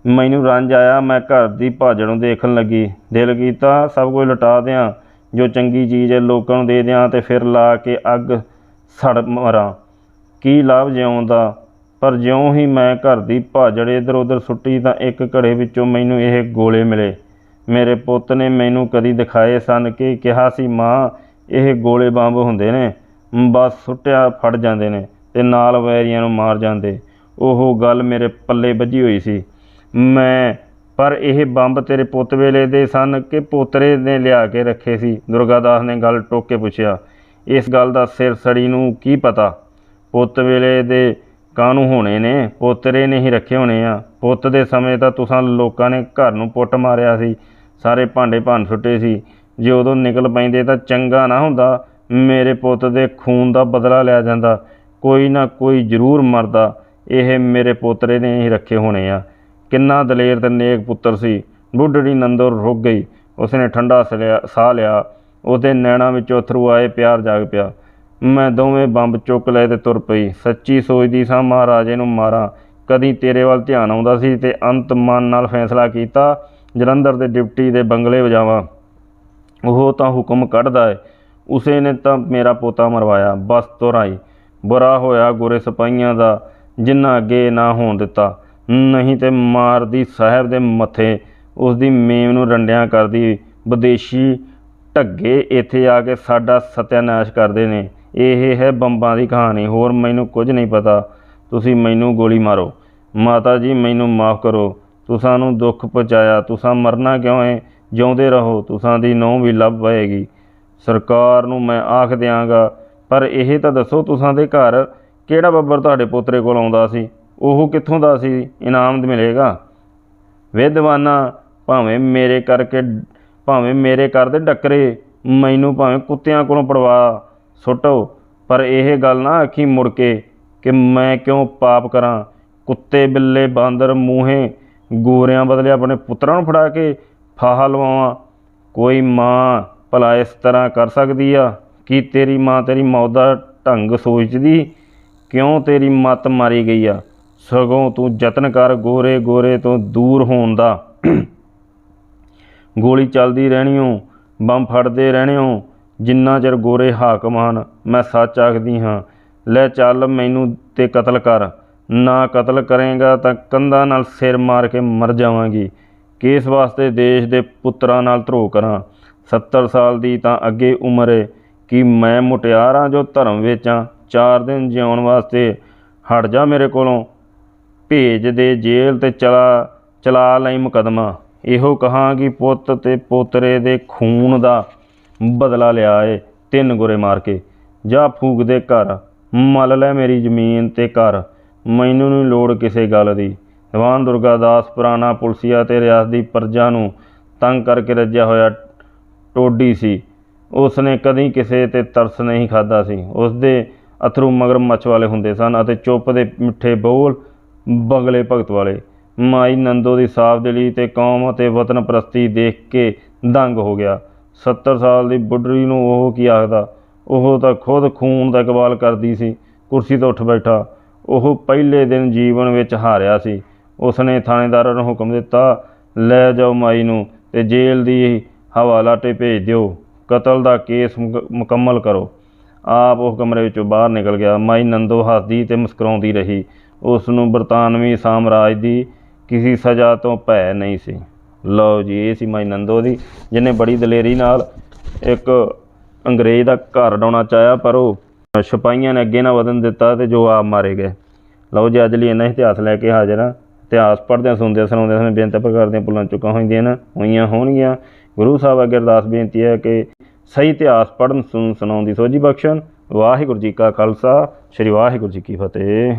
ਮੈਨੂੰ ਰੰਜ ਆਇਆ। ਮੈਂ ਘਰ ਦੀ ਭਾਜੜ ਨੂੰ ਦੇਖਣ ਲੱਗੀ। ਦਿਲ ਕੀਤਾ ਸਭ ਕੁਝ ਲਟਾ ਦਿਆਂ। ਜੋ ਚੰਗੀ ਚੀਜ਼ ਹੈ ਲੋਕਾਂ ਨੂੰ ਦੇ ਦਿਆਂ ਤੇ ਫਿਰ ਲਾ ਕੇ ਅੱਗ ਸੜ ਮਰਾਂ। ਕੀ ਲਾਭ ਜਿਉਣ ਦਾ ਪਰ ਜਿਉਂ ਹੀ ਮੈਂ ਘਰ ਦੀ ਭਾਜੜ ਇੱਧਰ ਉੱਧਰ ਸੁੱਟੀ ਤਾਂ ਇੱਕ ਘੜੇ ਵਿੱਚੋਂ ਮੈਨੂੰ ਇਹ ਗੋਲੇ ਮਿਲੇ। ਮੇਰੇ ਪੁੱਤ ਨੇ ਮੈਨੂੰ ਕਦੀ ਦਿਖਾਏ ਸਨ ਕਿ ਕਿਹਾ ਸੀ, ਮਾਂ, ਇਹ ਗੋਲੇ ਬੰਬ ਹੁੰਦੇ ਨੇ। ਬਸ ਸੁੱਟਿਆ ਫੜ ਜਾਂਦੇ ਨੇ ਤੇ ਨਾਲ ਵੈਰੀਆਂ ਨੂੰ ਮਾਰ ਜਾਂਦੇ। ਉਹ ਗੱਲ ਮੇਰੇ ਪੱਲੇ ਵੱਜੀ ਹੋਈ ਸੀ। ਮੈਂ, ਪਰ ਇਹ ਬੰਬ ਤੇਰੇ ਪੁੱਤ ਵੇਲੇ ਦੇ ਸਨ ਕਿ ਪੋਤਰੇ ਨੇ ਲਿਆ ਕੇ ਰੱਖੇ ਸੀ। ਦੁਰਗਾਦਾਸ ਨੇ ਗੱਲ ਟੋਕ ਕੇ ਪੁੱਛਿਆ, ਇਸ ਗੱਲ ਦਾ ਸਿਰ ਸੜੀ ਨੂੰ ਕੀ ਪਤਾ? ਪੁੱਤ ਵੇਲੇ ਦੇ ਕਾਹਨੂੰ ਹੋਣੇ ਨੇ? ਪੋਤਰੇ ਨੇ ਹੀ ਰੱਖੇ ਹੋਣੇ ਆ। ਪੁੱਤ ਦੇ ਸਮੇਂ ਤਾਂ ਤੁਸਾਂ ਲੋਕਾਂ ਨੇ ਘਰ ਨੂੰ ਪੁੱਟ ਮਾਰਿਆ ਸੀ। ਸਾਰੇ ਭਾਂਡੇ ਭੰਨ ਸੁੱਟੇ ਸੀ। ਜੇ ਉਦੋਂ ਨਿਕਲ ਪੈਂਦੇ ਤਾਂ ਚੰਗਾ ਨਾ ਹੁੰਦਾ। ਮੇਰੇ ਪੁੱਤ ਦੇ ਖੂਨ ਦਾ ਬਦਲਾ ਲਿਆ ਜਾਂਦਾ। ਕੋਈ ਨਾ ਕੋਈ ਜ਼ਰੂਰ ਮਰਦਾ। ਇਹ ਮੇਰੇ ਪੋਤਰੇ ਨੇ ਹੀ ਰੱਖੇ ਹੋਣੇ ਆ। ਕਿੰਨਾ ਦਲੇਰ ਤੇ ਨੇਕ ਪੁੱਤਰ ਸੀ। ਬੁੱਢੜੀ ਨੰਦੋ ਰੁਕ ਗਈ। ਉਸਨੇ ਠੰਡਾ ਸਲਿਆ ਸਾਹ ਲਿਆ। ਉਹਦੇ ਨੈਣਾਂ ਵਿੱਚੋਂ ਅਥਰੂ ਆਏ ਪਿਆਰ ਜਾਗ ਪਿਆ। ਮੈਂ ਦੋਵੇਂ ਬੰਬ ਚੁੱਕ ਲਏ ਤੇ ਤੁਰ ਪਈ। ਸੱਚੀ ਸੋਚਦੀ ਸਾਂ, ਮਹਾਰਾਜੇ ਨੂੰ ਮਾਰਾਂ। ਕਦੀ ਤੇਰੇ ਵੱਲ ਧਿਆਨ ਆਉਂਦਾ ਸੀ ਤੇ ਅੰਤ ਮਨ ਨਾਲ ਫੈਸਲਾ ਕੀਤਾ, ਜਲੰਧਰ ਦੇ ਡਿਪਟੀ ਦੇ ਬੰਗਲੇ ਵਜਾਵਾਂ। ਉਹ ਤਾਂ ਹੁਕਮ ਕੱਢਦਾ ਏ। ਉਸੇ ਨੇ ਤਾਂ ਮੇਰਾ ਪੋਤਾ ਮਰਵਾਇਆ। ਬਸ ਤੁਰ ਆਈ ਬੁਰਾ ਹੋਇਆ ਗੋਰੇ ਸਿਪਾਹੀਆਂ ਦਾ, ਜਿੰਨਾ ਅੱਗੇ ਨਾ ਹੋਣ ਦਿੱਤਾ। ਨਹੀਂ ਤੇ ਮਾਰਦੀ ਸਾਹਿਬ ਦੇ ਮੱਥੇ। ਉਸ ਦੀ ਮੇਮ ਨੂੰ ਰੰਡਿਆਂ ਕਰਦੀ। ਵਿਦੇਸ਼ੀ ਢੱਗੇ ਇੱਥੇ ਆ ਕੇ ਸਾਡਾ ਸਤਿਆਨਾਸ਼ ਕਰਦੇ ਨੇ। ਇਹ ਹੈ ਬੰਬਾਂ ਦੀ ਕਹਾਣੀ, ਹੋਰ ਮੈਨੂੰ ਕੁਝ ਨਹੀਂ ਪਤਾ। ਤੁਸੀਂ ਮੈਨੂੰ ਗੋਲੀ ਮਾਰੋ। ਮਾਤਾ ਜੀ, ਮੈਨੂੰ ਮਾਫ ਕਰੋ। ਤੁਸਾਂ ਨੂੰ ਦੁੱਖ ਪਹੁੰਚਾਇਆ। ਤੁਸਾਂ ਮਰਨਾ ਕਿਉਂ ਹੈ? ਜਿਉਂਦੇ ਰਹੋ। ਤੁਸਾਂ ਦੀ ਨੌਂ ਵੀ ਲੱਭ ਪਏਗੀ। ਸਰਕਾਰ ਨੂੰ ਮੈਂ ਆਖ ਦਿਆਂਗਾ, ਪਰ ਇਹ ਤਾਂ ਦੱਸੋ ਤੁਸਾਂ ਦੇ ਘਰ ਕਿਹੜਾ ਬੱਬਰ ਤੁਹਾਡੇ ਪੋਤਰੇ ਕੋਲ ਆਉਂਦਾ ਸੀ? ਉਹ ਕਿੱਥੋਂ ਦਾ ਸੀ? ਇਨਾਮ ਮਿਲੇਗਾ? ਵਿਦਵਾਨਾ, ਭਾਵੇਂ ਮੇਰੇ ਕਰਕੇ, ਭਾਵੇਂ ਮੇਰੇ ਘਰ ਦੇ ਡੱਕਰੇ, ਮੈਨੂੰ ਭਾਵੇਂ ਕੁੱਤਿਆਂ ਕੋਲੋਂ ਪੜਵਾ ਸੁੱਟੋ। ਪਰ ਇਹ ਗੱਲ ਨਾ ਆਖੀ ਮੁੜ ਕੇ ਕਿ ਮੈਂ ਕਿਉਂ ਪਾਪ ਕਰਾਂ? ਕੁੱਤੇ ਬਿੱਲੇ ਬਾਂਦਰ ਮੂਹੇ ਗੋਰਿਆਂ ਬਦਲੇ ਆਪਣੇ ਪੁੱਤਰਾਂ ਨੂੰ ਫੜਾ ਕੇ ਫਾਹਾ ਲਵਾਵਾਂ। ਕੋਈ ਮਾਂ ਭਲਾ ਇਸ ਤਰ੍ਹਾਂ ਕਰ ਸਕਦੀ ਆ? ਕੀ ਤੇਰੀ ਮਾਂ ਤੇਰੀ ਮੌਤ ਦਾ ਢੰਗ ਸੋਚਦੀ? ਕਿਉਂ ਤੇਰੀ ਮੱਤ ਮਾਰੀ ਗਈ ਆ? ਸਗੋਂ ਤੂੰ ਯਤਨ ਕਰ ਗੋਰੇ ਗੋਰੇ ਤੋਂ ਦੂਰ ਹੋਣ ਦਾ। ਗੋਲੀ ਚੱਲਦੀ ਰਹਿਣੀਓ ਬੰਮ ਫੜਦੇ ਰਹਿਣਿਓ ਜਿੰਨਾ ਚਿਰ ਗੋਰੇ ਹਾਕਮ ਹਨ, ਮੈਂ ਸੱਚ ਆਖਦੀ ਹਾਂ, ਲੈ ਚੱਲ ਮੈਨੂੰ ਤੇ ਕਤਲ ਕਰ। ਨਾ ਕਤਲ ਕਰੇਗਾ ਤਾਂ ਕੰਧਾਂ ਨਾਲ ਸਿਰ ਮਾਰ ਕੇ ਮਰ ਜਾਵਾਂਗੀ। ਕਿਸ ਵਾਸਤੇ ਦੇਸ਼ ਦੇ ਪੁੱਤਰਾਂ ਨਾਲ ਧਰੋ ਕਰਾਂ? 70 ਸਾਲ ਦੀ ਤਾਂ ਅੱਗੇ ਉਮਰ ਏ। ਕਿ ਮੈਂ ਮੁਟਿਆਰਾਂ ਜੋ ਧਰਮ ਵੇਚਾਂ? ਚਾਰ ਦਿਨ ਜਿਉਣ ਵਾਸਤੇ ਹਟ ਜਾ ਮੇਰੇ ਕੋਲੋਂ। ਭੇਜ ਦੇ ਜੇਲ੍ਹ ਤੇ ਚਲਾ ਚਲਾ ਲਈ ਮੁਕਦਮਾ। ਇਹੋ ਕਹਾਂ ਕਿ ਪੁੱਤ ਤੇ ਪੋਤਰੇ ਦੇ ਖੂਨ ਦਾ ਬਦਲਾ ਲਿਆ ਏ, ਤਿੰਨ ਗੁਰੇ ਮਾਰ ਕੇ। ਜਾ ਫੂਕ ਦੇ ਘਰ, ਮਲ ਲੈ ਮੇਰੀ ਜ਼ਮੀਨ ਤੇ ਘਰ। ਮੈਨੂੰ ਨਹੀਂ ਲੋੜ ਕਿਸੇ ਗੱਲ ਦੀ। ਦੀਵਾਨ ਦੁਰਗਾ ਦਾਸ ਪੁਰਾਣਾ ਪੁਲਸੀਆ ਤੇ ਰਿਆਸਤ ਦੀ ਪ੍ਰਜਾ ਨੂੰ ਤੰਗ ਕਰਕੇ ਰੱਜਿਆ ਹੋਇਆ ਟੋਡੀ ਸੀ। ਉਸ ਨੇ ਕਦੀ ਕਿਸੇ ਤੇ ਤਰਸ ਨਹੀਂ ਖਾਦਾ ਸੀ। ਉਸ ਦੇ ਅਥਰੂ ਮਗਰਮੱਛ ਵਾਲੇ ਹੁੰਦੇ ਸਨ ਅਤੇ ਚੁੱਪ ਦੇ ਮਿੱਠੇ ਬੋਲ ਬਗਲੇ ਭਗਤ ਵਾਲੇ। ਮਾਈ ਨੰਦੋ ਦੀ ਸਾਫ਼ ਦਿਲੀ ਤੇ ਕੌਮ ਅਤੇ ਵਤਨ ਪ੍ਰਸਤੀ ਦੇਖ ਕੇ ਦੰਗ ਹੋ ਗਿਆ। 70 ਸਾਲ ਦੀ ਬੁੱਢੀ ਨੂੰ ਉਹ ਕੀ ਆਖਦਾ? ਉਹ ਤਾਂ ਖੁਦ ਖੂਨ ਦਾ ਇਕਬਾਲ ਕਰਦੀ ਸੀ, ਕੁਰਸੀ ਤੋਂ ਉੱਠ ਬੈਠਾ। ਉਹ ਪਹਿਲੇ ਦਿਨ ਜੀਵਨ ਵਿੱਚ ਹਾਰਿਆ ਸੀ। ਉਸਨੇ ਥਾਣੇਦਾਰਾਂ ਨੂੰ ਹੁਕਮ ਦਿੱਤਾ, ਲੈ ਜਾਓ ਮਾਈ ਨੂੰ ਤੇ ਜੇਲ੍ਹ ਦੀ ਹਵਾਲਾ ਤੇ ਭੇਜ ਦਿਓ। ਕਤਲ ਦਾ ਕੇਸ ਮੁਕ- ਮੁਕੰਮਲ ਕਰੋ। ਆਪ ਉਹ ਕਮਰੇ ਵਿੱਚੋਂ ਬਾਹਰ ਨਿਕਲ ਗਿਆ। ਮਾਈ ਨੰਦੋ ਹੱਸਦੀ ਤੇ ਮੁਸਕਰਾਉਂਦੀ ਰਹੀ। ਉਸ ਨੂੰ ਬਰਤਾਨਵੀ ਸਾਮਰਾਜ ਦੀ ਕਿਸੇ ਸਜ਼ਾ ਤੋਂ ਭੈ ਨਹੀਂ ਸੀ। ਲਓ ਜੀ, ਇਹ ਸੀ ਮਾਈ ਨੰਦੋ ਦੀ, ਜਿਹਨੇ ਬੜੀ ਦਲੇਰੀ ਨਾਲ ਇੱਕ ਅੰਗਰੇਜ਼ ਦਾ ਘਰ ਡਾਉਣਾ ਚਾਹਿਆ, ਪਰ ਉਹ ਸਿਪਾਹੀਆਂ ਨੇ ਅੱਗੇ ਨਾ ਵਧਣ ਦਿੱਤਾ ਤੇ ਜੋ ਆਪ ਮਾਰੇ ਗਏ। ਲਓ ਜੀ, ਅੱਜ ਲਈ ਇੰਨਾ ਹੀ ਇਤਿਹਾਸ ਲੈ ਕੇ ਹਾਜ਼ਰ ਹਾਂ। ਇਤਿਹਾਸ ਪੜ੍ਹਦਿਆਂ, ਸੁਣਦਿਆਂ, ਸੁਣਾਉਂਦਿਆਂ ਸਮੇਂ ਬੇਨਤੀ ਪ੍ਰਕਾਰ ਦੀਆਂ ਭੁੱਲਾਂ ਚੁੱਕਾਂ ਹੋਈਆਂ ਨੇ, ਹੋਈਆਂ ਹੋਣਗੀਆਂ। ਗੁਰੂ ਸਾਹਿਬ ਅੱਗੇ ਅਰਦਾਸ ਬੇਨਤੀ ਹੈ ਕਿ ਸਹੀ ਇਤਿਹਾਸ ਪੜ੍ਹਨ ਸੁਣ ਸੁਣਾਉਣ ਦੀ ਸੋਝੀ ਬਖਸ਼ਣ। ਵਾਹਿਗੁਰੂ ਜੀ ਕਾ ਖਾਲਸਾ, ਸ੍ਰੀ ਵਾਹਿਗੁਰੂ ਜੀ ਕੀ ਫਤਿਹ।